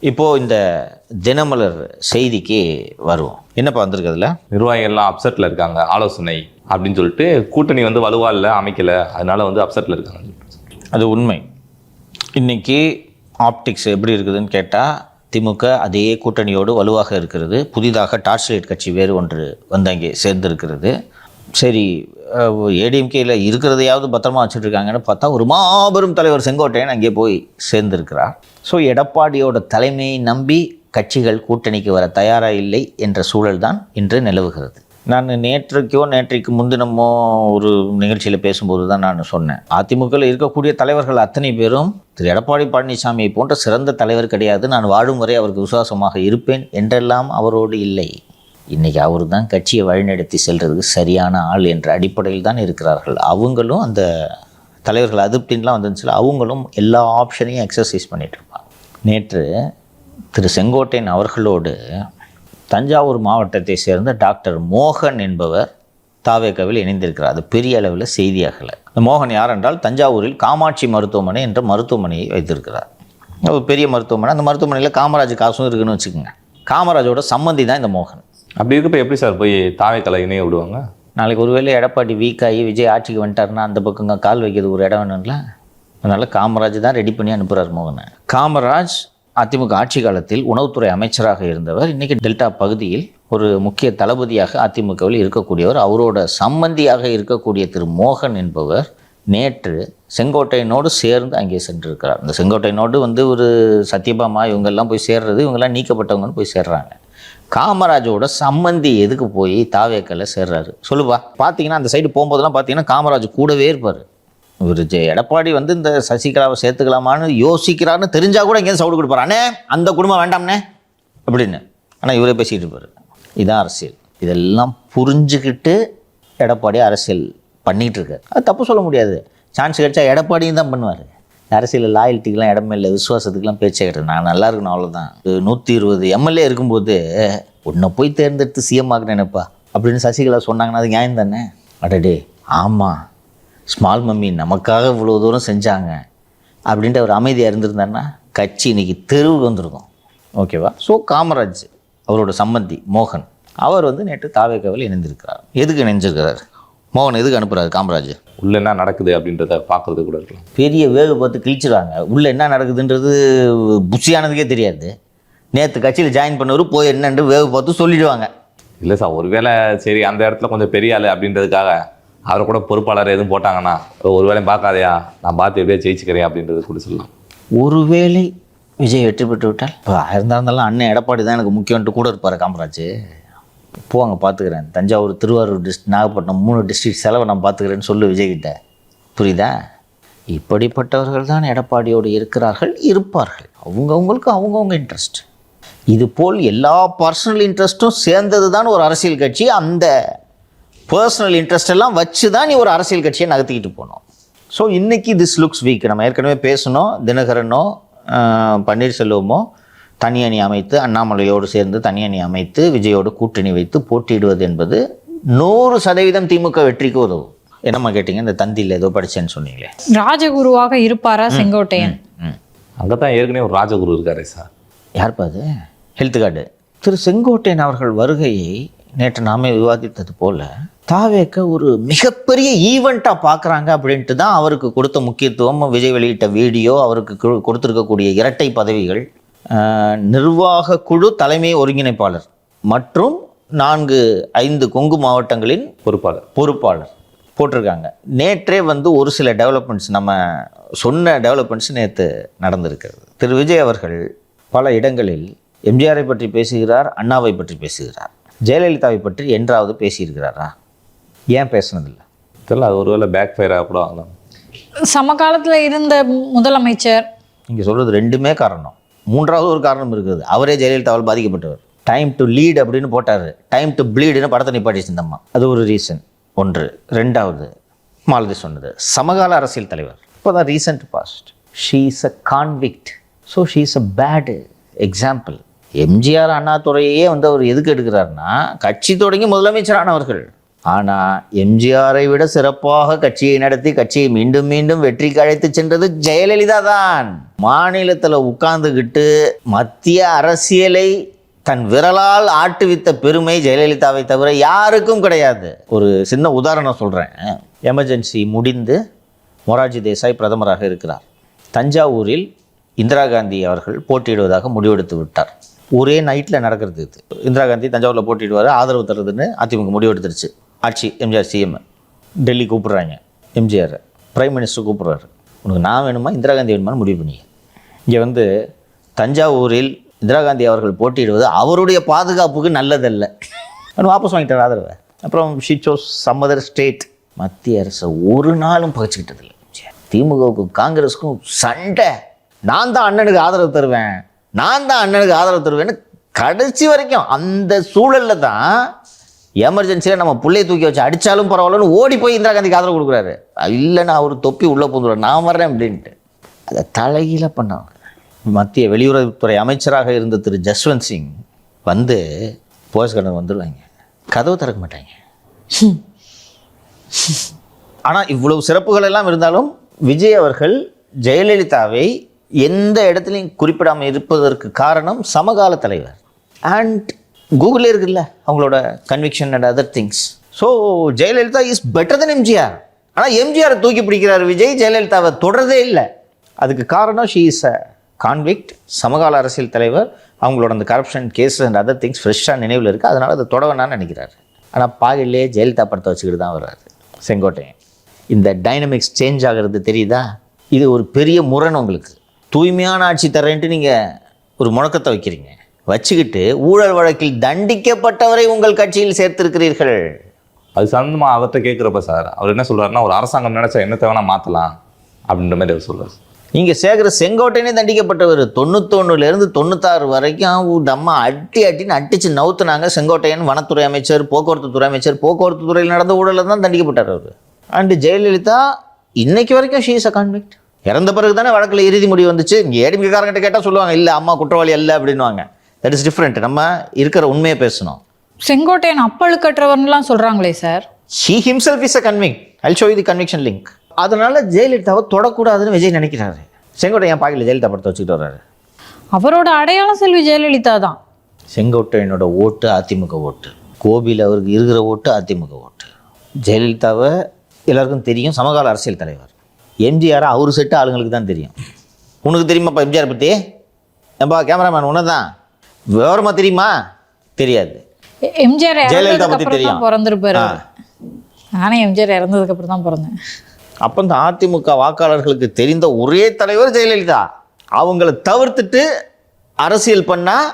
இப்போ இந்த தினமலர் செய்திக்கு வருவோம். என்னப்பா வந்திருக்குதுல நிர்வாகிகள் எல்லாம் அப்செட்ல இருக்காங்க ஆலோசனை அப்படின்னு சொல்லிட்டு கூட்டணி வந்து வலுவா இல்லை அமைக்கல. அதனால வந்து அப்செட்ல இருக்காங்க. அது உண்மை. இன்னைக்கு ஆப்டிக்ஸ் எப்படி இருக்குதுன்னு கேட்டால் திமுக அதே கூட்டணியோடு வலுவாக இருக்கிறது. புதிதாக டார்ச் லைட் கட்சி வேறு ஒன்று வந்து அங்கே சேர்ந்திருக்கிறது. சரி ஏடிஎம்கேயில் இருக்கிறதையாவது பத்திரமா வச்சுட்ருக்காங்கன்னு பார்த்தா ஒரு மாபெரும் தலைவர் செங்கோட்டையன் அங்கே போய் சேர்ந்திருக்கிறார். ஸோ எடப்பாடியோட தலைமையை நம்பி கட்சிகள் கூட்டணிக்கு வர தயாராக இல்லை என்ற சூழல் தான் இன்று நிலவுகிறது. நான் நேற்றுக்கோ நேற்றைக்கு முன்தினமோ ஒரு நிகழ்ச்சியில் பேசும்போது தான் நான் சொன்னேன். அதிமுகவில் இருக்கக்கூடிய தலைவர்கள் அத்தனை பேரும் திரு. எடப்பாடி பழனிசாமியை போன்ற சிறந்த தலைவர் கிடையாது நான் வாழும் வரை அவருக்கு விசுவாசமாக இருப்பேன் என்றெல்லாம் அவரோடு இல்லை. இன்றைக்கி அவர் தான் கட்சியை வழிநடத்தி செல்கிறதுக்கு சரியான ஆள் என்ற அடிப்படையில் தான் இருக்கிறார்கள். அவங்களும் அந்த தலைவர்கள் அதிருப்தின்லாம் வந்துருந்துச்சுல அவங்களும் எல்லா ஆப்ஷனையும் எக்ஸசைஸ் பண்ணிகிட்ருப்பாங்க நேற்று திரு செங்கோட்டையன் அவர்களோடு தஞ்சாவூர் மாவட்டத்தை சேர்ந்த டாக்டர் மோகன் என்பவர் தாவேக்காவில் இணைந்திருக்கிறார். அது பெரிய அளவில் செய்தியாகலை இந்த மோகன் யார் என்றால் தஞ்சாவூரில் காமாட்சி மருத்துவமனை என்ற மருத்துவமனையை வைத்திருக்கிறார். ஒரு பெரிய மருத்துவமனை. அந்த மருத்துவமனையில் காமராஜ் காசும் இருக்குன்னு வச்சுக்கோங்க. காமராஜோட சம்மந்தி தான் இந்த மோகன். அப்படி இருக்கப்ப எப்படி சார் போய் தாவை கலை விடுவாங்க? நாளைக்கு ஒருவேளை எடப்பாடி வீக் ஆகி விஜய் ஆட்சிக்கு வந்துட்டாருன்னா அந்த பக்கம் கால் வைக்கிறது ஒரு இடம் வேணும்ல? அதனால் காமராஜ் தான் ரெடி பண்ணி அனுப்புகிறார் மோகனை. காமராஜ் அதிமுக ஆட்சி காலத்தில் உணவுத்துறை அமைச்சராக இருந்தவர். இன்றைக்கி டெல்டா பகுதியில் ஒரு முக்கிய தளபதியாக அதிமுகவில் இருக்கக்கூடியவர். அவரோட சம்பந்தியாக இருக்கக்கூடிய திரு மோகன் என்பவர் நேற்று செங்கோட்டையனோடு சேர்ந்து அங்கே சென்றிருக்கிறார். இந்த செங்கோட்டையனோடு வந்து ஒரு சத்யபாமா இவங்கெல்லாம் போய் சேர்றது இவங்கெல்லாம் நீக்கப்பட்டவங்கன்னு போய் சேர்றாங்க. காமராஜோட சம்மந்தி எதுக்கு போய் தாவேக்கல்ல சேர்றாரு? சொல்லுப்பா. பார்த்தீங்கன்னா அந்த சைடு போகும்போதெல்லாம் பார்த்தீங்கன்னா காமராஜ் கூடவே இருப்பார். இவர் ஜெ எடப்பாடி வந்து இந்த சசிகலாவை சேர்த்துக்கலாமான்னு யோசிக்கிறாருன்னு தெரிஞ்சால் கூட எங்கேயும் சவுடு கொடுப்பார். அண்ணே அந்த குடும்பம் வேண்டாம்னே அப்படின்னு. ஆனால் இவரே பேசிகிட்டு இருப்பார். இதான் அரசியல். இதெல்லாம் புரிஞ்சுக்கிட்டு எடப்பாடி அரசியல் பண்ணிகிட்டு இருக்கார். அது தப்பு சொல்ல முடியாது. சான்ஸ் கிடைச்சா எடப்பாடியும் தான் பண்ணுவார். அரசியல் லாயல்ட்டிக்கெலாம் இடமே இல்லை விசுவாசத்துக்கெலாம் பேச்சே கிடையாது. நான் நல்லா இருக்கணும் அவ்வளோதான் நூற்றி இருபது எம்எல்ஏ இருக்கும்போது உன்னை போய் தேர்ந்தெடுத்து சிஎம் ஆக்குறேனப்பா அப்படின்னு சசிகலா சொன்னாங்கன்னா அது நியாயம் தானே? அடடே ஆமாம் ஸ்மால் மம்மி நமக்காக இவ்வளோ தூரம் செஞ்சாங்க அப்படின்ட்டு அவர் அமைதியாக இருந்திருந்தாருன்னா கட்சி இன்னைக்கு தெருவுக்கு வந்திருக்கும். ஓகேவா ஸோ காமராஜ் அவரோட சம்பந்தி மோகன் அவர் வந்து நேற்று தாவேக்காவில் இணைந்திருக்கிறார். எதுக்கு இணைஞ்சிருக்கிறார்? மோகன் எதுக்கு அனுப்புகிறாரு காமராஜ்? உள்ள என்ன நடக்குது அப்படின்றத பார்க்கறது கூட இருக்கலாம். பெரிய வேவு பார்த்து கிழிச்சிடுவாங்க உள்ளே என்ன நடக்குதுன்றது புஷியானதுக்கே தெரியாது. நேற்று கட்சியில் ஜாயின் பண்ணவர் போய் என்னன்னு வேவு பார்த்து சொல்லிடுவாங்க. இல்லை சார் ஒருவேளை சரி அந்த இடத்துல கொஞ்சம் பெரிய ஆளு அப்படின்றதுக்காக அவரை கூட பொறுப்பாளர் எதுவும் போட்டாங்கன்னா ஒரு வேலையும் பார்க்காதயா நான் பார்த்து எப்படியா ஜெயிச்சுக்கிறேன் அப்படின்றது கூட சொல்லலாம். ஒருவேளை விஜய் வெற்றி பெற்று விட்டால் இப்போ இருந்தா இருந்தாலும் அண்ணன் எடப்பாடி தான் எனக்கு முக்கியம்ட்டு கூட இருப்பார் காமராஜ். போவாங்க பார்த்துக்கிறேன். தஞ்சாவூர் திருவாரூர் டிஸ்ட் நாகப்பட்டினம் மூணு டிஸ்ட்ரிக்ட் செலவை நான் பார்த்துக்கிறேன்னு சொல்லு விஜய்கிட்ட. புரியுதா? இப்படிப்பட்டவர்கள் தான் எடப்பாடியோடு இருக்கிறார்கள் இருப்பார்கள். அவங்கவுங்களுக்கு அவங்கவுங்க இன்ட்ரெஸ்ட் இது போல் எல்லா பர்சனல் இன்ட்ரெஸ்ட்டும் சேர்ந்தது தான் ஒரு அரசியல் கட்சி. அந்த பர்சனல் இன்ட்ரெஸ்ட் எல்லாம் வச்சு தான் நீ ஒரு அரசியல் கட்சியை நகர்த்திக்கிட்டு போனோம். ஸோ இன்றைக்கி திஸ் லுக்ஸ் வீக் நம்ம ஏற்கனவே பேசணும் தினகரனோ பன்னீர்செல்வமோ தனி அணி அமைத்து அண்ணாமலையோடு சேர்ந்து தனி அணி அமைத்து விஜயோடு கூட்டணி வைத்து போட்டியிடுவது என்பது நூறு சதவீதம் திமுக வெற்றிக்கு உதவும். என்னம்மா கேட்டீங்க? இந்த தந்தியில் ஏதோ படிச்சேன்னு சொன்னீங்களே. ராஜகுருவாக இருப்பாரா செங்கோட்டையன்? ம் அங்கே தான் ஏற்கனவே ஒரு ராஜகுரு இருக்காரே சார். யார்ப்பா அது? ஹெல்த் கார்டு திரு செங்கோட்டையன் அவர்கள் வருகையை நேற்று நாமே விவாதித்தது போல தாவேக்க ஒரு மிகப்பெரிய ஈவெண்ட்டாக பார்க்குறாங்க அப்படின்ட்டு தான் அவருக்கு கொடுத்த முக்கியத்துவம். விஜய் வெளியிட்ட வீடியோ அவருக்கு கொடுத்திருக்கக்கூடிய இரட்டை பதவிகள் நிர்வாக குழு தலைமை ஒருங்கிணைப்பாளர் மற்றும் நான்கு ஐந்து கொங்கு மாவட்டங்களின் பொறுப்பாளர். பொறுப்பாளர் போட்டிருக்காங்க. நேற்றே வந்து ஒரு சில டெவலப்மெண்ட்ஸ் நம்ம சொன்ன டெவலப்மெண்ட்ஸ் நேற்று நடந்திருக்கிறது. திரு. விஜய் அவர்கள் பல இடங்களில் எம்ஜிஆரை பற்றி பேசுகிறார் அண்ணாவை பற்றி பேசுகிறார். ஜெயலலிதாவை பற்றி என்றாவது பேசியிருக்கிறாரா? ஏன் பேசுனதில்லை? தெரியல அது ஒருவேளை பேக் ஃபயராக கூட ஆகலாம் சமகாலத்துல இருந்த முதலமைச்சர் நீங்கள் சொல்கிறது ரெண்டுமே காரணம். மூன்றாவது ஒரு காரணம் இருக்குது. அவரே ஜெயலலிதாவால் பாதிக்கப்பட்டவர். டைம் டு லீட் அப்படின்னு போட்டார். டைம் டு ப்ளீடுன்னு படத்தை நிப்பாட்டிச்சு இந்த அம்மா. அது ஒரு ரீசன் ஒன்று. ரெண்டாவது மாலதி சொன்னது. சமகால அரசியல் தலைவர். இப்போ தான் recent past she is a convict so she is a bad example MGR அண்ணாதுறையே வந்து அவர் எதுக்கு எடுக்கிறாருன்னா கட்சி தொடங்கி முதலமைச்சரானவர்கள் ஆனால் எம்ஜிஆரை விட சிறப்பாக கட்சியை நடத்தி கட்சியை மீண்டும் மீண்டும் வெற்றிக்கு அழைத்து சென்றது ஜெயலலிதா தான். மாநிலத்தில் உட்கார்ந்துக்கிட்டு மத்திய அரசியலை தன் விரலால் ஆட்டுவித்த பெருமை ஜெயலலிதாவை தவிர யாருக்கும் கிடையாது. ஒரு சின்ன உதாரணம் சொல்கிறேன் எமர்ஜென்சி முடிந்து மொராஜி தேசாய் பிரதமராக இருக்கிறார். தஞ்சாவூரில் இந்திரா காந்தி அவர்கள் போட்டியிடுவதாக முடிவெடுத்து விட்டார். ஒரே நைட்டில் நடக்கிறது இது. இந்திரா காந்தி தஞ்சாவூரில் போட்டியிடுவார் ஆதரவு தருதுன்னு அதிமுக முடிவெடுத்துருச்சு. ஆட்சி எம்ஜிஆர் சிஎம் டெல்லி கூப்பிட்றாங்க. எம்ஜிஆர் பிரைம் மினிஸ்டர் கூப்பிட்றாரு. உனக்கு நான் வேணுமா இந்திரா காந்தி வேணுமான்னு முடிவு பண்ணி இங்கே வந்து தஞ்சாவூரில் இந்திரா காந்தி அவர்கள் போட்டியிடுவது அவருடைய பாதுகாப்புக்கு நல்லதல்ல. அவன் வாபஸ் வாங்கிட்டார் ஆதரவை. அப்புறம் ஷிச்சோஸ் சம்மதர் ஸ்டேட் மத்திய அரசை ஒரு நாளும் பகச்சிக்கிட்டது இல்லை. திமுகவுக்கும் காங்கிரஸுக்கும் சண்டை. நான் தான் அண்ணனுக்கு ஆதரவு தருவேன். நான் தான் அண்ணனுக்கு ஆதரவு தருவேன்னு கடைசி வரைக்கும் அந்த சூழலில் தான் எமர்ஜென்சியில் நம்ம பிள்ளைய தூக்கி வச்சு அடித்தாலும் பரவாயில்லன்னு ஓடி போய் இந்திரா காந்திக்கு ஆதரவு கொடுக்குறாரு. இல்லைன்னா அவர் தொப்பி உள்ளே போந்துடுவார் நான் வர்றேன் அப்படின்ட்டு. அதை தலைகீழ பண்ணாங்க. மத்திய வெளியுறவுத்துறை அமைச்சராக இருந்த திரு ஜஸ்வந்த் சிங் வந்து போலீஸ் கடன் வந்துடுவாங்க கதவு திறக்க மாட்டாங்க. ஆனால் இவ்வளவு சிறப்புகள் எல்லாம் இருந்தாலும் விஜய் அவர்கள் ஜெயலலிதாவை எந்த இடத்துலையும் குறிப்பிடாமல் இருப்பதற்கு காரணம் சமகால தலைவர். அண்ட் கூகுளில் இருக்குல்ல அவங்களோட conviction and other things so Jayalalithaa is better then MGR ஆனால் எம்ஜிஆரை தூக்கி பிடிக்கிறார் விஜய் ஜெயலலிதாவை தொடரதே இல்லை. அதுக்கு காரணம் ஷீ இஸ் அ கான்விக்ட் சமகால அரசியல் தலைவர். அவங்களோட அந்த corruption case and other things ஃப்ரெஷ்ஷாக நினைவில் இருக்குது அதனால் அதை தொட நினைக்கிறார் நினைக்கிறாரு. ஆனால் பாகிலே ஜெயலலிதா படத்தை வச்சுக்கிட்டு தான் வர்றாரு செங்கோட்டையன். இந்த டைனமிக்ஸ் சேஞ்ச் ஆகிறது தெரியுதா? இது ஒரு பெரிய முரண் உங்களுக்கு. தூய்மையான ஆட்சி தரேன்ட்டு நீங்கள் ஒரு முழக்கத்தை வைக்கிறீங்க. வச்சுக்கிட்டு ஊழல் வழக்கில் தண்டிக்கப்பட்டவரை உங்கள் கட்சியில் சேர்த்திருக்கிறீர்கள். அது சம்மந்தமாக அவர்கிட்ட கேட்குறப்ப சார் அவர் என்ன சொல்றாருன்னா ஒரு அரசாங்கம் நினைச்சா என்ன தேவைன்னா மாற்றலாம் அப்படின்ற மாதிரி அவர் சொல்றாரு. நீங்கள் சேர்க்குற செங்கோட்டையனே தண்டிக்கப்பட்டவர். தொண்ணூத்தொன்னுலேருந்து தொண்ணூத்தாறு வரைக்கும் இந்த அம்மா அட்டி அட்டின்னு அட்டிச்சு நவுத்துனாங்க செங்கோட்டையன் வனத்துறை அமைச்சர் போக்குவரத்து துறை அமைச்சர். போக்குவரத்து துறையில் நடந்த ஊழலில் தான் தண்டிக்கப்பட்டார் அவர். அண்டு ஜெயலலிதா இன்னைக்கு வரைக்கும் ஷீஸ் அ கான்விக்ட் இறந்த பிறகு தானே வழக்கில் இறுதி முடிவு வந்துச்சு. இங்கே ஏடிமிக்காரங்கிட்ட கேட்டால் சொல்லுவாங்க இல்லை அம்மா குற்றவாளி அல்ல அப்படின்வாங்க தட் இஸ் டிஃப்ரெண்ட் நம்ம இருக்கிற உண்மையை பேசணும். செங்கோட்டையன் அப்பழுக்கற்றவர்லாம் சொல்றாங்களே sir. He himself is a convict I'll show the conviction link அதனால ஜெயலலிதாவை தொடக்கூடாதுன்னு விஜய் நினைக்கிறாரு. செங்கோட்டை என் பாக்கெட்டில் ஜெயலலிதா படத்தை வச்சுக்கிட்டு வர்றாரு. அவரோட அடையாளம் செல்வி ஜெயலலிதா தான். செங்கோட்டையனோட ஓட்டு அதிமுக ஓட்டு. கோபியில் அவருக்கு இருக்கிற ஓட்டு அதிமுக ஓட்டு. ஜெயலலிதாவை எல்லாருக்கும் தெரியும். சமகால அரசியல் தலைவர். எம்ஜிஆர் அவர் செட்டு ஆளுங்களுக்கு தான் தெரியும். உனக்கு தெரியுமாப்பா எம்ஜிஆர் பற்றி ஏன்பா கேமராமேன் உனக்கு தான் விவரமாக தெரியுமா? தெரியாது. எம்ஜிஆர் ஜெயலலிதா அப்புறம் தெரியும். பிறந்திருப்பாரு. நானே எம்ஜிஆர் இறந்ததுக்கு அப்புறம் தான் பிறந்தேன். அப்போ இந்த அதிமுக வாக்காளர்களுக்கு தெரிந்த ஒரே தலைவர் ஜெயலலிதா. அவங்கள தவிர்த்துட்டு அரசியல் பண்ணால்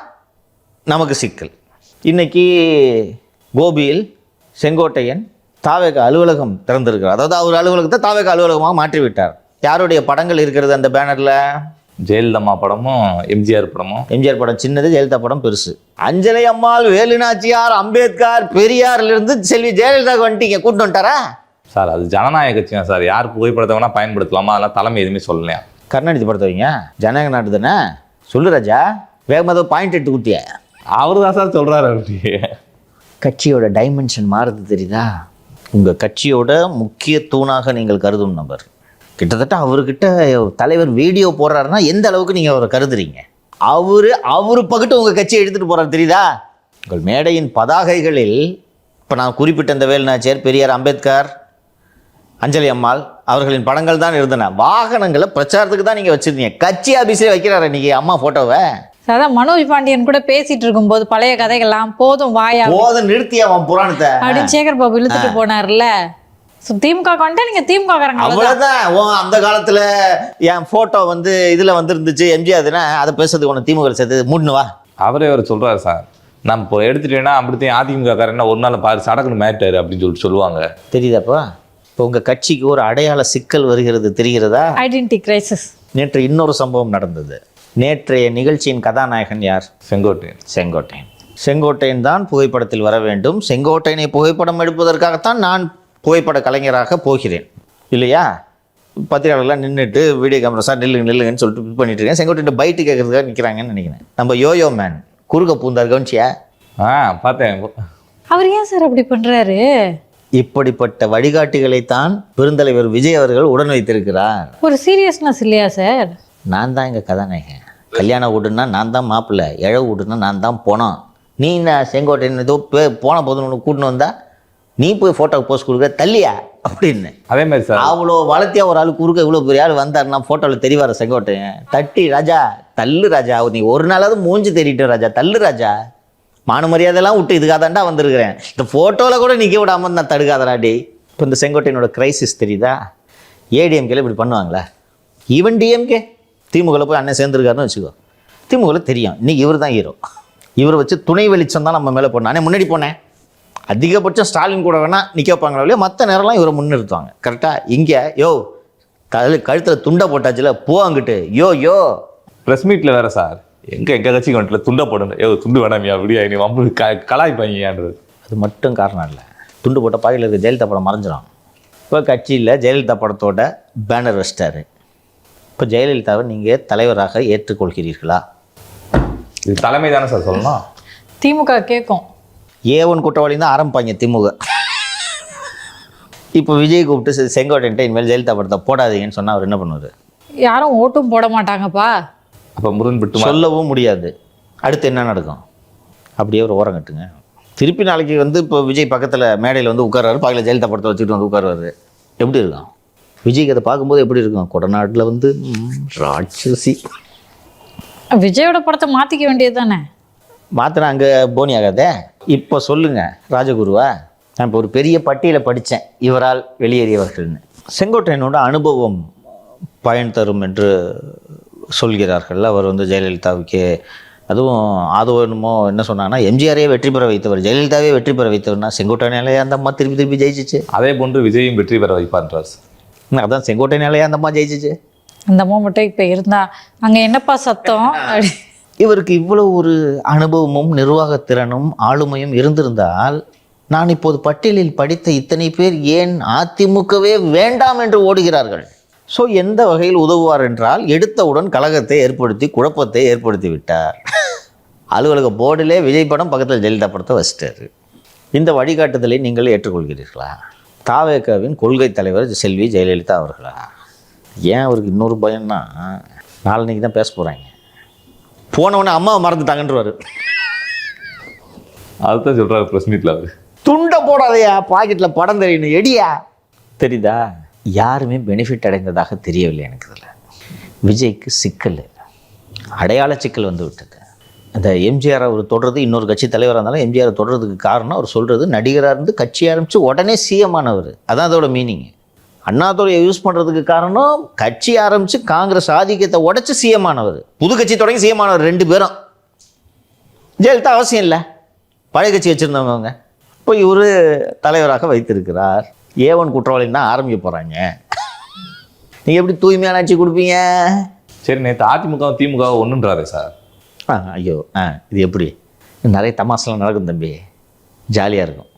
நமக்கு சிக்கல். இன்னைக்கு கோபியில் செங்கோட்டையன் தாவேக அலுவலகம் திறந்திருக்கிறார். அதாவது அவர் அலுவலகத்தை தாவேக அலுவலகமாக மாற்றி விட்டார் யாருடைய படங்கள் இருக்கிறது அந்த பேனரில்? ஜெயலலிதா படமும் எம்ஜிஆர் படமும். எம்ஜிஆர் படம் சின்னது ஜெயலலிதா படம் பெருசு. அஞ்சலை அம்மாள் வேலுநாச்சியார் அம்பேத்கர் பெரியார்லேருந்து செல்வி ஜெயலலிதாவுக்கு வந்துட்டீங்க. கூட்டு வந்துட்டாரா? சார் அது ஜனநாயக கட்சி தான் சார். யார் புகைப்படத்தை வேணா பயன்படுத்தலாமா? அதெல்லாம் தலைமை எதுவுமே சொல்லலையா? கருணாநிதி படத்தை வைங்க. ஜனநாயக நாட்டு தானே? சொல்லு ராஜா. வேகமாக ஏதோ பாயிண்ட் எடுத்து குத்திய அவரு தான் சார் சொல்றாரு அப்படி. கட்சியோட டைமென்ஷன் மாறுது தெரியுதா? உங்கள் கட்சியோட முக்கிய தூணாக நீங்கள் கருதும் நபர். கிட்டத்தட்ட அவர்கிட்ட தலைவர் வீடியோ போடுறாருன்னா எந்த அளவுக்கு நீங்கள் அவரை கருதுறீங்க? அவர் அவர் பக்கத்து உங்கள் கட்சியை எடுத்துகிட்டு போகிறார் தெரியுதா? உங்கள் மேடையின் பதாகைகளில் இப்போ நான் குறிப்பிட்ட இந்த வேலுநாச்சியார் பெரியார் அம்பேத்கர் அஞ்சலி அம்மாள் அவர்களின் படங்கள் தான் இருந்தன. வாகனங்களை பிரச்சாரத்துக்கு தான் நீங்கள் வச்சுருந்தீங்க. கட்சி ஆபீஸே வைக்கிறாரு இன்னைக்கு அம்மா ஃபோட்டோவை அதான் மனோஜ் பாண்டியன் கூட பேசிட்டு இருக்கும்போது பழைய கதைகள்லாம் போதும் வாயா போதும் நிறுத்தி அவன் புராணத்தை? அப்படின்னு சேகர் பாபு இழுத்துட்டு போனார்ல. திமுக வந்துட்டா நீங்க திமுக அவ்வளவுதான். ஓ அந்த காலத்துல என் போட்டோ வந்து இதுல வந்துருந்துச்சு எம்ஜிஆர்னா அதை பேசுறதுக்கு ஒன்று திமுக சேர்த்து மூணு வா. அவரே அவர் சொல்றாரு சார். நம்ம இப்போ எடுத்துட்டேன்னா அப்படித்தான் அதிமுக காரன் ஒரு நாள் பாரு சடக்குன்னு மேட்டாரு அப்படின்னு சொல்லிட்டு சொல்லுவாங்க. தெரியுதாப்பா இப்போ உங்க கட்சிக்கு ஒரு அடையாள சிக்கல் வருகிறது தெரிகிறதா? ஐடென்டி கிரைசிஸ் நேற்று இன்னொரு சம்பவம் நடந்தது. நேற்றைய நிகழ்ச்சியின் கதாநாயகன் யார்? செங்கோட்டையன். செங்கோட்டையன். செங்கோட்டையன் தான் புகைப்படத்தில் வர வேண்டும். செங்கோட்டையனை புகைப்படம் எடுப்பதற்காகத்தான் நான் புகைப்பட கலைஞராக போகிறேன். இல்லையா? பத்திரிகையாளர்லாம் நின்றுட்டு வீடியோ கேமரா சார் நில்லுங்க நில்லுங்கன்னு சொல்லிட்டு இது பண்ணிட்டு இருக்கேன். செங்கோட்டையன் பைட்டு கேட்கறதுக்காக நிற்கிறாங்கன்னு நினைக்கிறேன். நம்ம யோயோ மேன் குறுக்க பூந்தார் கவனிச்சியா? ஆ பார்த்தேன். அவர் ஏன் சார் அப்படி பண்றாரு? இப்படிப்பட்ட வழிகாட்டிகளைத்தான் பெருந்தலைவர் விஜய் அவர்கள் உடன் வைத்திருக்கிறார். ஒரு சீரியஸ்னஸ் இல்லையா சார்? நான் தான் எங்கள் கதாநாயகன். கல்யாண வீடுன்னா நான் தான் மாப்பிள்ளை இழ வீடுன்னா நான் தான் போனோம் நீ நான் செங்கோட்டையன் ஏதோ போன போதும் ஒன்று கூட்டின்னு வந்தா? நீ போய் ஃபோட்டோக்கு போஸ்ட் கொடுக்குற தள்ளியா? அப்படின்னு. அதே மாதிரி சார். அவ்வளோ வளர்த்தியா ஒரு ஆள் குறுக்க இவ்வளோ பெரிய ஆள் வந்தாருன்னா ஃபோட்டோவில் தெரியவார செங்கோட்டையன் தட்டி ராஜா தள்ளு ராஜா. நீ ஒரு நாளாவது மூஞ்சி தெரியிட்டு ராஜா. தள்ளு ராஜா. மான மரியாதைலாம் விட்டு இதுக்காக தாண்டா வந்திருக்கிறேன். இந்த ஃபோட்டோவில் கூட நிற்க விடாம நான் தடுக்காதடா டேய். இப்போ இந்த செங்கோட்டையனோட கிரைசிஸ் தெரியுதா? ஏடிஎம்கேல இப்படி பண்ணுவாங்களா? ஈவன் டிஎம்கே திமுகவில் போய் அண்ணன் சேர்ந்துருக்காருன்னு வச்சுக்கோ. திமுகவில் தெரியும். இன்னைக்கு இவர் தான் ஹீரோ இவரை வச்சு துணை வெளிச்சம் தான் நம்ம மேலே போடணும். அண்ணே முன்னாடி போனேன். அதிகபட்சம் ஸ்டாலின் கூட வேணால் நிற்க வைப்பாங்களோ இல்லையா மற்ற நேரம்லாம் இவரை முன்னிறுத்துவாங்க. கரெக்டாக இங்கே யோ கழு கழுத்தில் துண்டை போட்டாச்சுல போ அங்கிட்டு. யோ யோ. ப்ரெஸ் மீட்டில் வேற சார். எங்க எங்க கட்சிக்கு வந்துட்டு துண்டை போடணும். ஏதோ துண்டு வேணாமியா அப்படியா நீ வம்பு க கலாய்ப்பாங்கன்றது அது மட்டும் காரணம் இல்லை. துண்டு போட்ட பாக்கையில் இருக்க ஜெயலலிதா படம் மறைஞ்சிரும். இப்போ கட்சியில் ஜெயலலிதா படத்தோட பேனர் வச்சிட்டாரு. இப்போ ஜெயலலிதாவை நீங்கள் தலைவராக ஏற்றுக்கொள்கிறீர்களா? இது தலைமை தானே சார் சொல்லணும். திமுக கேட்கும் ஏ ஒன் குற்றவாளி தான் ஆரம்பிப்பாங்க திமுக. இப்போ விஜய் கூப்பிட்டு செ- செங்கோட்டையன்ட்ட இனிமேல் ஜெயலலிதா படத்தை போடாதீங்கன்னு சொன்னால் அவர் என்ன பண்ணுவார்? யாரும் ஓட்டும் போட மாட்டாங்கப்பா. அப்போ முருகன் விட்டு சொல்லவும் முடியாது. அடுத்து என்ன நடக்கும்? அப்படியே ஒரு ஓரம் கட்டுங்க. திருப்பி நாளைக்கு வந்து இப்போ விஜய் பக்கத்தில் மேடையில் வந்து உட்கார்றாரு. பக்கத்தில் ஜெயலலிதா படத்தை வச்சுக்கிட்டு வந்து உட்காருவாரு எப்படி இருக்கும்? விஜய்க்கு அதை பார்க்கும்போது எப்படி இருக்கும்? கொடநாட்டில் வந்து ராட்சசி. விஜயோட படத்தை மாத்திக்க வேண்டியது தானே? மாத்திரம் அங்கே போனி ஆகாதே? இப்போ சொல்லுங்க ராஜகுருவா. நான் இப்போ ஒரு பெரிய பட்டியலை படித்தேன் இவரால் வெளியேறியவர்கள்னு. செங்கோட்டையனோட அனுபவம் பயன் தரும் என்று சொல்கிறார்கள். அவர் வந்து ஜெயலலிதாவுக்கு அதுவும் ஆதவ என்னமோ என்ன சொன்னாங்கன்னா எம்ஜிஆரே வெற்றி பெற வைத்தவர் ஜெயலலிதாவே வெற்றி பெற வைத்தவர்னா செங்கோட்டையனாலே அந்த அம்மா திருப்பி திருப்பி ஜெயிச்சிச்சு. அதே போன்று விஜயும் வெற்றி பெற வைப்பான்றார் அதான் செங்கோட்டையனாலே அந்த அம்மா ஜெயிச்சிச்சு? அந்த அம்மா மட்டும் இப்போ இருந்தா அங்க என்னப்பா சத்தம்? அப்படி. இவருக்கு இவ்வளவு ஒரு அனுபவமும் நிர்வாகத்திறனும் ஆளுமையும் இருந்திருந்தால் நான் இப்போது பட்டியலில் படித்த இத்தனை பேர் ஏன் அதிமுகவே வேண்டாம் என்று ஓடுகிறார்கள்? ஸோ எந்த வகையில் உதவுவார் என்றால் எடுத்தவுடன் கழகத்தை ஏற்படுத்தி குழப்பத்தை ஏற்படுத்தி விட்டார். அலுவலக போர்டிலே விஜய் படம் பக்கத்தில் ஜெயலலிதா படத்தை வச்சிட்டாரு. இந்த வழிகாட்டுதலை நீங்கள் ஏற்றுக்கொள்கிறீர்களா? தாவேகாவின் கொள்கை தலைவர் செல்வி ஜெயலலிதா அவர்களா? ஏன் அவருக்கு இன்னொரு பயம்னா நாளன்னைக்கு தான் பேச போகிறாங்க போனவொடனே அம்மாவை மறந்துட்டாங்கன்றவாரு. அதுதான் சொல்றாரு ப்ரெஸ் மீட்டில் அவர். துண்டை போடாதையா பாக்கெட்டில் படம் தெரியணும் எடியா? தெரியுதா? யாருமே பெனிஃபிட் அடைந்ததாக தெரியவில்லை எனக்கு இதில். விஜய்க்கு சிக்கல் அடையாள சிக்கல் வந்து விட்டது அந்த எம்ஜிஆர் அவர் தொடர்றது இன்னொரு கட்சி தலைவராக இருந்தாலும் எம்ஜிஆர் தொடர்றதுக்கு காரணம் அவர் சொல்கிறது நடிகராக இருந்து கட்சி ஆரம்பித்து உடனே சிஎம் ஆனவர். அதான் அதோட மீனிங் அண்ணாதுரையை யூஸ் பண்ணுறதுக்கு காரணம் கட்சி ஆரம்பித்து காங்கிரஸ் ஆதிக்கத்தை உடைச்சு சிஎம் ஆனவர். புது கட்சி தொடங்கி சிஎம் ஆனவர் ரெண்டு பேரும். ஜெயலலிதா அவசியம் இல்லை. பழைய கட்சி வச்சுருந்தவங்க அவங்க. இப்போ இவர் தலைவராக வைத்திருக்கிறார். ஏவன் குற்றவாளின்னு தான் ஆரம்பிக்க போகிறாங்க நீங்கள் எப்படி தூய்மையான ஆட்சி கொடுப்பீங்க? சரி நேற்று அதிமுக திமுக ஒன்றுன்றாரு சார். ஆ ஐயோ ஆ இது எப்படி? நிறைய தமாசெலாம் நடக்கும் தம்பி. ஜாலியாக இருக்கும்.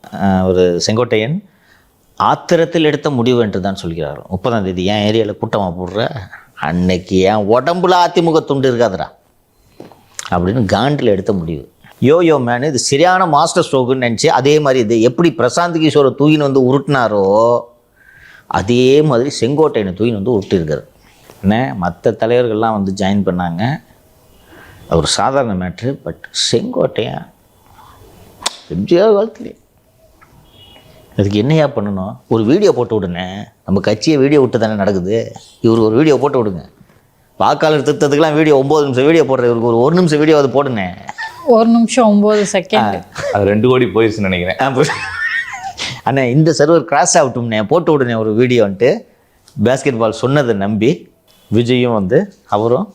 ஒரு செங்கோட்டையன் ஆத்திரத்தில் எடுத்த முடிவு என்று தான் சொல்கிறார். முப்பதாம் தேதி என் ஏரியாவில் கூட்டமாக போடுற? அன்னைக்கு என் உடம்புல அதிமுக துண்டு இருக்காதுடா? அப்படின்னு காண்டில் எடுத்த முடிவு. யோ யோ மேன் இது சரியான மாஸ்டர் ஸ்ட்ரோக்குன்னு நினச்சி அதே மாதிரி இது எப்படி பிரசாந்த் கிஷோரை தூக்கின்னு வந்து உருட்டினாரோ அதே மாதிரி செங்கோட்டையனை தூக்கின்னு வந்து உருட்டிருக்காரு என்ன? மற்ற தலைவர்கள்லாம் வந்து ஜாயின் பண்ணாங்க. ஒரு சாதாரண மேட்ரு பட் செங்கோட்டையன் எம்ஜிஆர் காலத்துலேயே அதுக்கு என்னையா பண்ணணும்? ஒரு வீடியோ போட்டு விடுனே. நம்ம கட்சியை வீடியோ விட்டு தானே நடக்குது. இவர் ஒரு வீடியோ போட்டு விடுங்க. வாக்காளர் திருத்தத்துக்குலாம் வீடியோ ஒம்பது நிமிஷம் வீடியோ போடுற இவருக்கு ஒரு ஒரு நிமிஷம் வீடியோ அது போடுனே. ஒரு நிமிஷம் ஒன்பது செகண்ட் அது ரெண்டு கோடி போயிடுச்சுன்னு நினைக்கிறேன். அண்ணே இந்த சர்வர் கிராஸ் ஆகட்டும்னே போட்டு விடுனே ஒரு வீடியோன்ட்டு பேஸ்கெட் பால் சொன்னதை நம்பி விஜயும் வந்து அவரும்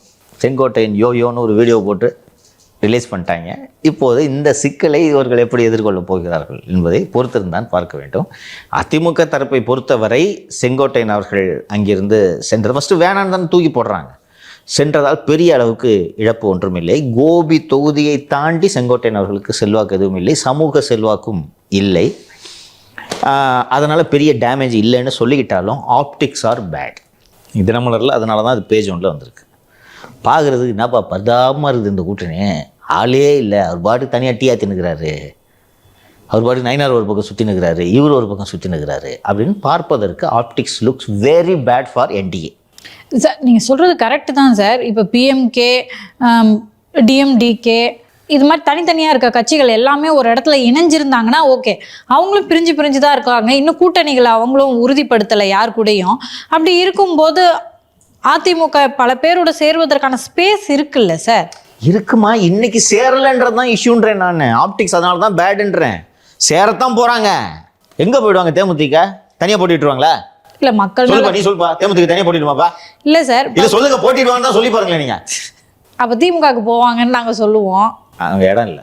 செங்கோட்டையன் யோயோன்னு ஒரு வீடியோ போட்டு ரிலீஸ் பண்ணிட்டாங்க. இப்போது இந்த சிக்கலை இவர்கள் எப்படி எதிர்கொள்ளப் போகிறார்கள் என்பதை பொறுத்திருந்தான் பார்க்க வேண்டும். அதிமுக தரப்பை பொறுத்தவரை செங்கோட்டையன் அவர்கள் அங்கிருந்து சென்றது. ஃபஸ்ட்டு வேணான்னு தான் தூக்கி போடுறாங்க. சென்றதால் பெரிய அளவுக்கு இழப்பு ஒன்றும் இல்லை கோபி தொகுதியை தாண்டி செங்கோட்டையன் அவர்களுக்கு செல்வாக்கு எதுவும் இல்லை. சமூக செல்வாக்கும் இல்லை. அதனால் பெரிய டேமேஜ் இல்லைன்னு சொல்லிக்கிட்டாலும் ஆப்டிக்ஸ் ஆர் பேட் தினமலரில் அதனால தான் அது பேஜ் ஒன்றில் வந்திருக்கு. பார்க்குறதுக்கு என்னப்பா பதாமல் இருக்குது இந்த கூட்டணி? ஆளே இல்லை. அவர் பாட்டுக்கு தனியாக டீயா தின்னுக்கிறாரு அவர் பாட்டுக்கு நைனார் ஒரு பக்கம் சுற்றி நிற்கிறாரு இவர் ஒரு பக்கம் சுற்றி நிற்கிறாரு அப்படின்னு பார்ப்பதற்கு optics looks very bad for NDA sir நீங்கள் சொல்கிறது கரெக்டு தான் சார் இப்போ பிஎம்கே டிஎம்டிகே இது மாதிரி தனித்தனியாக இருக்க கட்சிகள் எல்லாமே ஒரு இடத்துல இணைஞ்சிருந்தாங்கன்னா ஓகே அவங்களும் பிரிஞ்சு பிரிஞ்சு தான் இருக்காங்க. இன்னும் கூட்டணிகளை அவங்களும் உறுதிப்படுத்தலை யார் கூடயும். அப்படி இருக்கும்போது அதிமுக பல பேரோட சேருவதற்கான ஸ்பேஸ் இருக்குல்ல சார் இருக்குமா? இன்னைக்கு சேரலைன்றது தான் இஷ்யூன்றேன் நான். ஆப்டிக்ஸ் அதனால தான் பேடுன்றேன் சேரத்தான் போறாங்க. எங்க போயிடுவாங்க தேமுதிக? தனியா போட்டிட்டுருவாங்களா? இல்லை மக்கள் சொல்லுப்பா நீ சொல்லுப்பா. தேமுதிக தனியா போட்டிடுவாப்பா இல்லை சார். இல்ல சொல்லுங்க போட்டிடுவாங்க தான் சொல்லி பாருங்களேன் நீங்க. அப்போ திமுகவுக்கு போவாங்கன்னு நாங்கள் சொல்லுவோம். அங்க இடம் இல்லை.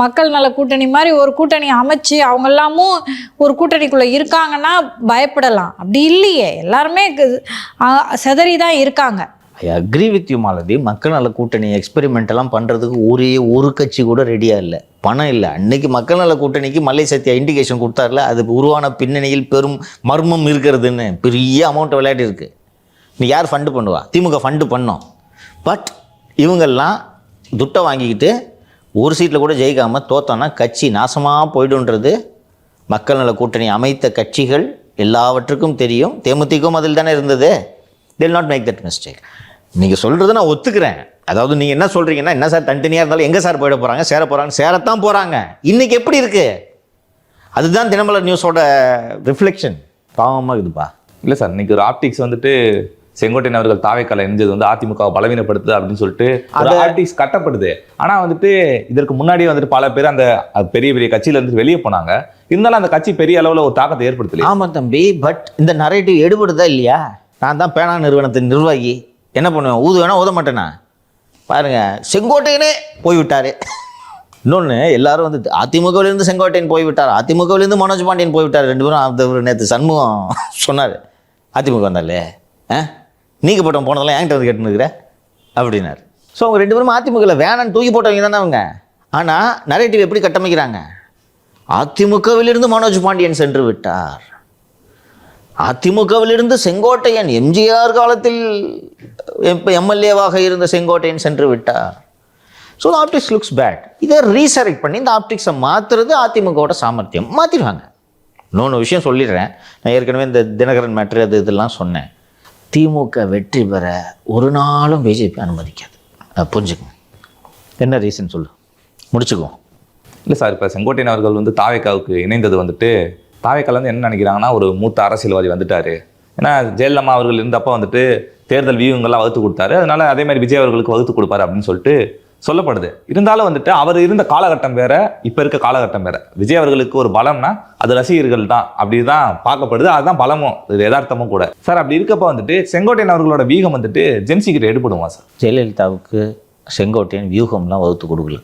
மக்கள் நல கூட்டணி மாதிரி ஒரு கூட்டணி அமைச்சு அவங்க எல்லாமும் ஒரு கூட்டணிக்குள்ள இருக்காங்கன்னா பயப்படலாம். அப்படி இல்லையே. எல்லாருமே செதறி தான் இருக்காங்க. I agree with you Malathi. மக்கள் நல கூட்டணி எக்ஸ்பெரிமெண்ட் எல்லாம் பண்ணுறதுக்கு ஒரே ஒரு கட்சி கூட ரெடியாக இல்லை. பணம் இல்லை. அன்னைக்கு மக்கள் நல கூட்டணிக்கு மல்லை சத்தியா இண்டிகேஷன் கொடுத்தாருல அது உருவான பின்னணியில் பெரும் மர்மம் இருக்கிறதுன்னு பெரிய அமௌண்ட் விளையாட்டு இருக்குது நீ யார் ஃபண்டு பண்ணுவா? திமுக ஃபண்டு பண்ணோம். பட் இவங்கெல்லாம் துட்டை வாங்கிக்கிட்டு ஒரு சீட்டில் கூட ஜெயிக்காமல் தோத்தோன்னா கட்சி நாசமாக போய்டுன்றது மக்கள் நல கூட்டணி அமைத்த கட்சிகள் எல்லாவற்றுக்கும் தெரியும். தேமுதிகவும் அதில் தானே இருந்தது. தில் நாட் மேக் தட் மிஸ்டேக் நீங்கள் சொல்கிறத நான் ஒத்துக்கிறேன். அதாவது நீங்கள் என்ன சொல்கிறீங்கன்னா என்ன சார் தனித்தனியாக இருந்தாலும் எங்கே சார் போயிட போகிறாங்க சேர போகிறாங்க சேரத்தான் போகிறாங்க இன்றைக்கி எப்படி இருக்குது அதுதான் தினமலர் நியூஸோட ரிஃப்ளெக்ஷன் பாவமாக இருக்குதுப்பா. இல்லை சார் இன்னைக்கு ஒரு ஆப்டிக்ஸ் வந்துட்டு செங்கோட்டையன் அவர்கள் தாவைக்கால இணைஞ்சது வந்து அதிமுகவை பலவீனப்படுத்துது அப்படின்னு சொல்லிட்டு ஒரு ஆப்டிக்ஸ் கட்டப்படுது. ஆனா வந்துட்டு இதற்கு முன்னாடியே வந்துட்டு பல பேர் அந்த பெரிய பெரிய கட்சியில இருந்து வெளியே போனாங்க. இருந்தாலும் அந்த கட்சி பெரிய அளவுல ஒரு தாக்கத்தை ஏற்படுத்தலையே. ஆமாம் தம்பி பட் இந்த நரேட்டிவ் எடுபடுதா இல்லையா? நான் தான் பேனா நிறுவனத்தின் நிர்வாகி. என்ன பண்ணுவேன்? ஊது வேணால் ஊத மாட்டேனா? பாருங்கள் செங்கோட்டையனே போய்விட்டார். இன்னொன்று எல்லாரும் வந்து அதிமுகவிலேருந்து செங்கோட்டையன் போய்விட்டார்? அதிமுகவிலேருந்து மனோஜ் பாண்டியன் போய்விட்டார் ரெண்டு பேரும். அந்த நேற்று சண்முகம் சொன்னார். அதிமுக வந்தாலே ஆ? நீக்க போனதெல்லாம் என்கிட்ட வந்து கேட்டுனுக்குற அப்படின்னார். ஸோ அவங்க ரெண்டு பேரும் அதிமுகவில் வேணான்னு தூக்கி போட்டவங்க தானே அவங்க. ஆனால் நரேட்டிவ் எப்படி கட்டமைக்கிறாங்க? அதிமுகவிலிருந்து மனோஜ் பாண்டியன் சென்று விட்டார். அதிமுகவிலிருந்து செங்கோட்டையன் எம்ஜிஆர் காலத்தில் இப்போ எம்எல்ஏவாக இருந்த செங்கோட்டையன் சென்று விட்டார். ஸோ ஆப்டிக்ஸ் லுக்ஸ் பேட் இதை ரீசரெக்ட் பண்ணி இந்த ஆப்டிக்ஸை மாற்றுறது அதிமுகவோட சாமர்த்தியம். மாற்றிடுவாங்க இன்னொன்று விஷயம் சொல்லிடுறேன். நான் ஏற்கனவே இந்த தினகரன் மேட்ரு அது இதெல்லாம் சொன்னேன். திமுக வெற்றி பெற ஒரு நாளும் பிஜேபி அனுமதிக்காது. அதை என்ன ரீசன் சொல்லு? முடிச்சுக்குவோம். இல்லை சார் இப்போ செங்கோட்டையன் அவர்கள் வந்து தாவேக்காவுக்கு இணைந்தது வந்துட்டு தாவேக்கால வந்து என்ன நினைக்கிறாங்கன்னா ஒரு மூத்த அரசியல்வாதி வந்துட்டார். ஏன்னா ஜெயலலிதா அவர்கள் இருந்தப்போ வந்துட்டு தேர்தல் வியூகங்கள்லாம் வகுத்து கொடுத்தாரு. அதனால அதே மாதிரி விஜய் அவர்களுக்கு வகுத்து கொடுப்பாரு அப்படின்னு சொல்லிட்டு சொல்லப்படுது. இருந்தாலும் வந்துட்டு அவர் இருந்த காலகட்டம் வேற இப்போ இருக்க காலகட்டம் வேற. விஜய் அவர்களுக்கு ஒரு பலம்னா அது ரசிகர்கள் தான் அப்படி தான் பார்க்கப்படுது. அதுதான் பலமும் இது யதார்த்தமும் கூட. சார் அப்படி இருக்கப்போ வந்துட்டு செங்கோட்டையன் அவர்களோட வீகம் வந்துட்டு ஜென்சிக்கிட்ட கிட்ட சார்? ஜெயலலிதாவுக்கு செங்கோட்டையன் வியூகம்லாம் வகுத்து கொடுக்கல.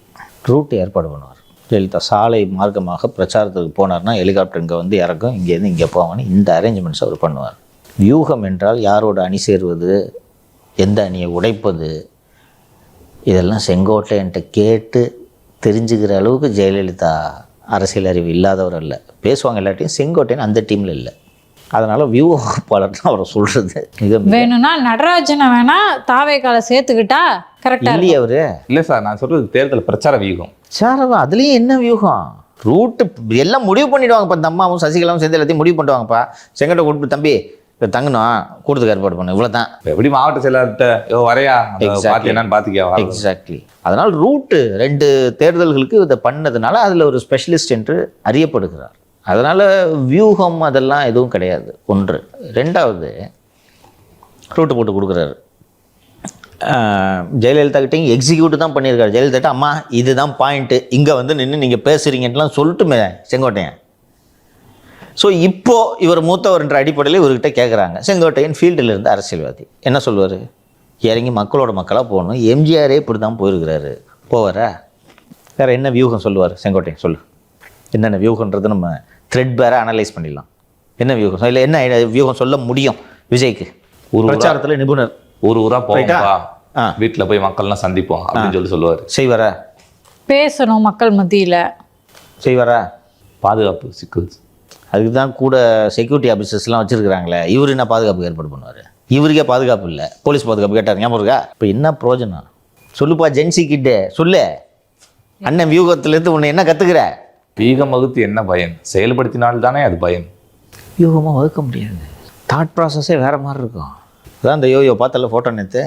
ரூட் ஏற்பாடு பண்ணுவார். ஜெயலலிதா சாலை மார்க்கமாக பிரச்சாரத்துக்கு போனார்னா ஹெலிகாப்டர் இங்கே வந்து இறக்கும் இங்கேருந்து இங்கே போவாங்கன்னு இந்த அரேஞ்ச்மெண்ட்ஸ் அவர் பண்ணுவார். வியூகம் என்றால் யாரோட அணி சேருவது எந்த அணியை உடைப்பது இதெல்லாம் செங்கோட்டையன்ட்ட கேட்டு தெரிஞ்சுக்கிற அளவுக்கு ஜெயலலிதா அரசியல் அறிவு இல்லாதவர் அல்ல. பேசுவாங்க எல்லாத்தையும் செங்கோட்டையன் அந்த டீமில் இல்லை. அதனால் வியூ வகுப்பாளர்னு அவரை சொல்கிறது மிக வேணும்னா நடராஜனை வேணா தாவேக்கால சேர்த்துக்கிட்டா கரெக்டா இல்லையே அவரு. இல்லை சார் நான் சொல்றது தேர்தல் பிரச்சார வியூகம். சாரவா அதுலேயும் என்ன வியூகம்? ரூட்டு எல்லாம் முடிவு பண்ணிடுவாங்க இப்போ இந்த அம்மாவும் சசிகலாவும் சேர்ந்து எல்லாத்தையும் முடிவு பண்ணுவாங்கப்பா செங்கட்டை கூப்பிட்டு தம்பி இப்போ தங்கணும் கூட்டத்துக்கு ஏற்பாடு பண்ணு. இவ்வளோ தான் எப்படி மாவட்ட செயலாளர்கிட்ட வரையா? என்னன்னு பார்த்துக்கியா எக்ஸாக்ட்லி அதனால் ரூட்டு ரெண்டு தேர்தல்களுக்கு இதை பண்ணதுனால அதில் ஒரு ஸ்பெஷலிஸ்ட் என்று அறியப்படுகிறார். அதனால் வியூகம் அதெல்லாம் எதுவும் கிடையாது. ஒன்று. ரெண்டாவது ரூட்டு போட்டு கொடுக்குறாரு. ஜெயலலிதா கிட்டையும் எக்ஸிக்யூட் தான் பண்ணியிருக்காரு. ஜெயலலிதா அம்மா இதுதான் பாயிண்ட்டு இங்கே வந்து நின்று நீங்கள் பேசுகிறீங்கன்ட்டுலாம் சொல்லட்டுமே செங்கோட்டையன். ஸோ இப்போ இவர் மூத்தவர்ன்ற அடிப்படையில் இவர்கிட்ட கேட்குறாங்க செங்கோட்டையன் ஃபீல்டில் இருந்து அரசியல்வாதி. என்ன சொல்லுவார் இறங்கி மக்களோட மக்களாக போகணும். எம்ஜிஆரே இப்படி தான் போயிருக்கிறாரு. போவாரா? வேற என்ன வியூகம் சொல்லுவார்? செங்கோட்டையன் சொல்லு. என்னென்ன வியூகன்றது நம்ம த்ரெட் பேராக அனலைஸ் பண்ணிடலாம். என்ன வியூகம்? இல்லை என்ன வியூகம் சொல்ல முடியும் விஜய்க்கு? ஒரு பிரச்சாரத்தில் நிபுணர். ஊர் ஊரா ரைட்டா? போவோம்ப்பா ஆ. வீட்டுல போய் மக்கள்லாம் சந்திப்போம் அப்படின்னு சொல்லி சொல்லுவாரு. செய்வாரா? பேசணும் மக்கள் மத்தியில. செய்வாரா? பாதுகாப்பு சிக்கல். அதுக்கு தான் கூட செக்யூரிட்டி ஆஃபீஸர்ஸ்லாம் வச்சுருக்கிறாங்களே. இவர் என்ன பாதுகாப்பு ஏற்பாடு பண்ணுவார்? இவருக்கே பாதுகாப்பு இல்லை. போலீஸ் பாதுகாப்பு கேட்டார். ஞாபகம் இருக்கா? இப்போ என்ன பிரயோஜனம்? சொல்லுப்பா ஜென்சி கிட்டே. சொல்லு. அண்ணன் வியூகத்திலேருந்து உன்னை என்ன கற்றுக்கிற வீகம் வகுத்து என்ன பயன்? செயல்படுத்தினால் தானே அது பயன். வியூகமாக வகுக்க முடியாது. தாட் ப்ராசஸே வேறு மாதிரி இருக்கும். அதான் அந்த யோயோ பார்த்தல ஃபோட்டோ நேற்று